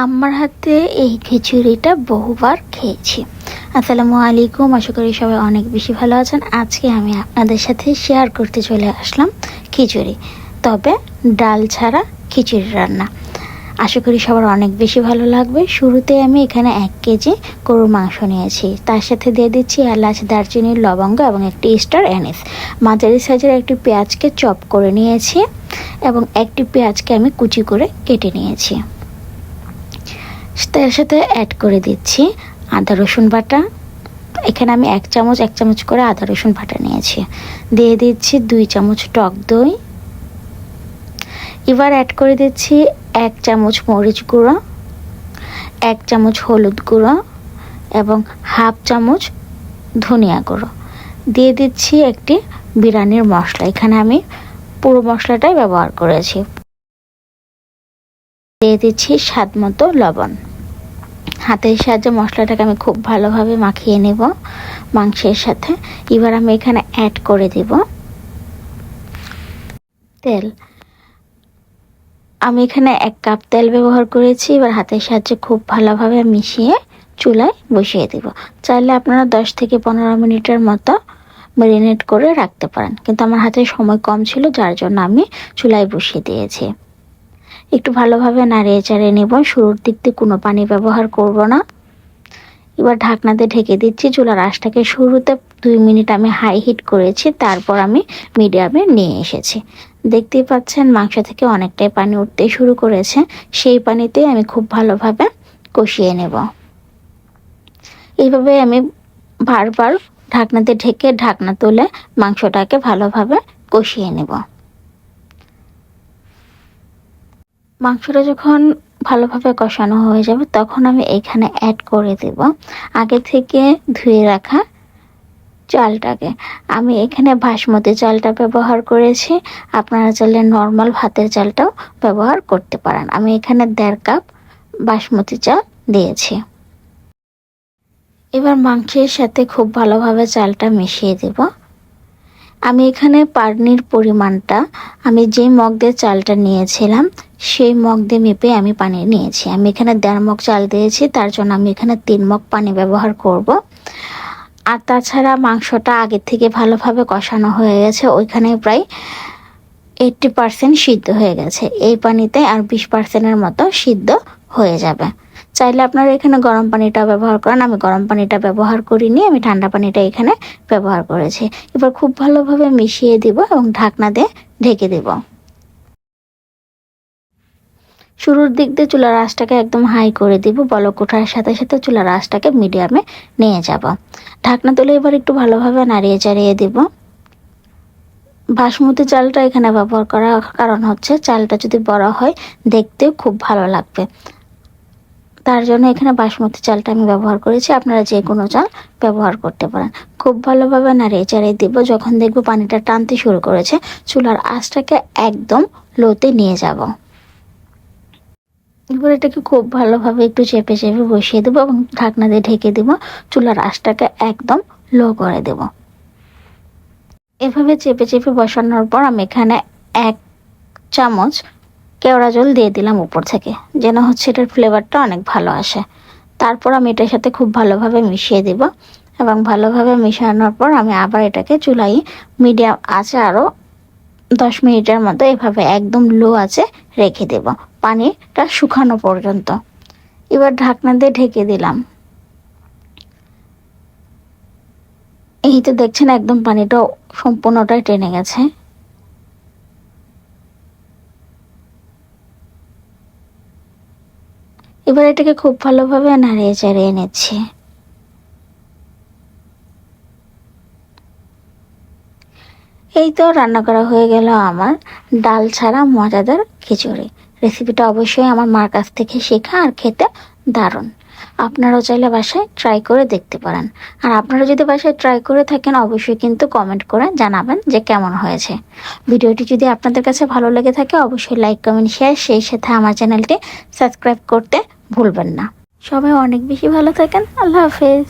আমার হাতে এই খিচুড়িটা বহুবার খেয়েছি। আসসালামু আলাইকুম, আশা করি সবাই অনেক বেশি ভালো আছেন। আজকে আমি আপনাদের সাথে শেয়ার করতে চলে আসলাম খিচুড়ি, তবে ডাল ছাড়া খিচুড়ি রান্না। আশা করি সবার অনেক বেশি ভালো লাগবে। শুরুতে আমি এখানে এক কেজি গরুর মাংস নিয়েছি। তার সাথে দিয়ে দিচ্ছি এলাচ দারচিনির লবঙ্গ এবং একটি স্টার অ্যানিস মাঝারি সাইজের একটি পেঁয়াজকে চপ করে নিয়েছি এবং একটি পেঁয়াজকে আমি কুচি করে কেটে নিয়েছি। তার সাথে অ্যাড করে দিচ্ছি আদা, রসুন বাটা। এখানে আমি এক চামচ এক চামচ করে আদা, রসুন বাটা নিয়েছি। দিয়ে দিচ্ছি দুই চামচ টক দই। এবার অ্যাড করে দিচ্ছি এক চামচ মরিচ গুঁড়ো, এক চামচ হলুদ গুঁড়ো এবং হাফ চামচ ধনিয়া গুঁড়ো। দিয়ে দিচ্ছি একটি বিরিয়ানির মশলা। এখানে আমি পুরো মশলাটাই ব্যবহার করেছি। দিয়ে দিচ্ছি স্বাদ মতো লবণ। হাতের সাহায্যে মশলাটাকে আমি খুব ভালোভাবে মাখিয়ে নেব মাংসের সাথে। এবার আমি এখানে অ্যাড করে দিব তেল। আমি এখানে এক কাপ তেল ব্যবহার করেছি, এবার হাতের সাহায্যে খুব ভালোভাবে মিশিয়ে চুলায় বসিয়ে দিব। চাইলে আপনারা দশ থেকে পনেরো মিনিটের মতো ম্যারিনেট করে রাখতে পারেন, কিন্তু আমার হাতে সময় কম ছিল, যার জন্য আমি চুলায় বসিয়ে দিয়েছি। একটু ভালোভাবে নাড়িয়ে চাড়িয়ে নেব। শুরুর দিক দিয়ে কোনো পানি ব্যবহার করব না। এবার ঢাকনাতে ঢেকে দিচ্ছি চুলার আঁশটাকে শুরুতে দুই মিনিট আমি হাই হিট করেছি, তারপর আমি মিডিয়ামে নিয়ে এসেছি। দেখতেই পাচ্ছেন, মাংস থেকে অনেকটাই পানি উঠতে শুরু করেছে। সেই পানিতে আমি খুব ভালোভাবে কষিয়ে নেব। এইভাবে আমি বারবার ঢাকনাতে ঢেকে ঢাকনা তুলে মাংসটাকে ভালোভাবে কষিয়ে নেব। মাংসটা যখন ভালোভাবে কষানো হয়ে যাবে, তখন আমি এখানে অ্যাড করে দেব আগে থেকে ধুয়ে রাখা চালটাকে। আমি এখানে বাসমতি চালটা ব্যবহার করেছি। আপনারা চাইলে নর্মাল ভাতের চালটাও ব্যবহার করতে পারেন। আমি এখানে দেড় কাপ বাসমতি চাল দিয়েছি। এবার মাংসের সাথে খুব ভালোভাবে চালটা মিশিয়ে দেব। আমি এখানে পানির পরিমাণটা, আমি যে মগ দিয়ে চালটা নিয়েছিলাম, সেই মগ দিয়ে মেপে আমি পানি নিয়েছি। আমি এখানে দেড় মগ চাল দিয়েছি, তার জন্য আমি এখানে তিন মগ পানি ব্যবহার করব। আর তাছাড়া মাংসটা আগে থেকে ভালোভাবে কষানো হয়ে গেছে, ওইখানে প্রায় এইটটি পার্সেন্ট সিদ্ধ হয়ে গেছে। এই পানিতে আর বিশ পার্সেন্টের মতো সিদ্ধ হয়ে যাবে। চাইলে আপনারা এখানে গরম পানিটা ব্যবহার করেন। আমি গরম পানিটা ব্যবহার করিনি, আমি ঠান্ডা পানিটা এখানে ব্যবহার করেছি। এবার খুব ভালোভাবে মিশিয়ে দিব এবং ঢাকনা দিয়ে ঢেকে দেব। শুরুর দিক দিয়ে চুলার আঁচটাকে একদম হাই করে দিব, বলক ওঠার সাথে সাথে চুলার আঁচটাকে মিডিয়ামে নিয়ে যাব। ঢাকনা তুলে এবার একটু ভালোভাবে নাড়িয়ে চাড়িয়ে দিব। বাসমতি চালটা এখানে ব্যবহার করার কারণ হচ্ছে, চালটা যদি বড় হয়, দেখতেও খুব ভালো লাগবে। তার জন্য এখানে বাসমতি চালটা আমি ব্যবহার করেছি। আপনারা যে কোনো চাল ব্যবহার করতে পারেন। খুব ভালোভাবে নাড়িয়ে দিব। যখন দেখব পানিটা টানতে শুরু করেছে, চুলার আঁচটাকে একদম লোতে নিয়ে যাব। এবার এটাকে খুব ভালোভাবে একটু চেপে চেপে বসিয়ে দেবো এবং ঢাকনা দিয়ে ঢেকে দেবো। চুলার আঁচটাকে একদম লো করে দেব। এভাবে চেপে চেপে বসানোর পর আমি এখানে এক চামচ কেওড়া জল দিয়ে দিলাম উপর থেকে, যেন হচ্ছে এটার ফ্লেভারটা অনেক ভালো আসে। তারপর আমি এটার সাথে খুব ভালোভাবে মিশিয়ে দেব এবং ভালোভাবে মিশানোর পর আমি আবার এটাকে চুলাই। মিডিয়াম আছে আরও দশ মিনিটের মতো এভাবে একদম লো আছে রেখে দেব, পানিটা শুকানো পর্যন্ত। এবার ঢাকনা দিয়ে ঢেকে দিলাম। এই তো দেখছেন একদম পানিটা সম্পূর্ণটাই টেনে গেছে। এবার এটাকে খুব ভালোভাবে নাড়িয়ে চাড়িয়ে নিচ্ছি এই তো রান্না করা হয়ে গেল আমার। ডাল ছাড়া মজাদার খিচুড়ি। রেসিপিটা অবশ্যই আমার মার কাছ থেকে শেখা আর খেতে দারুণ। আপনারাও চাইলে বাসায় ট্রাই করে দেখতে পারেন। আর আপনারা যদি বাসায় ট্রাই করে থাকেন, অবশ্যই কিন্তু কমেন্ট করে জানাবেন যে কেমন হয়েছে। ভিডিওটি যদি আপনাদের কাছে ভালো লেগে থাকে, অবশ্যই লাইক, কমেন্ট, শেয়ার, সেই সাথে আমার চ্যানেলটি সাবস্ক্রাইব করতে ভুলবেন না। সবাই অনেক বেশি ভালো থাকেন। আল্লাহ হাফেজ।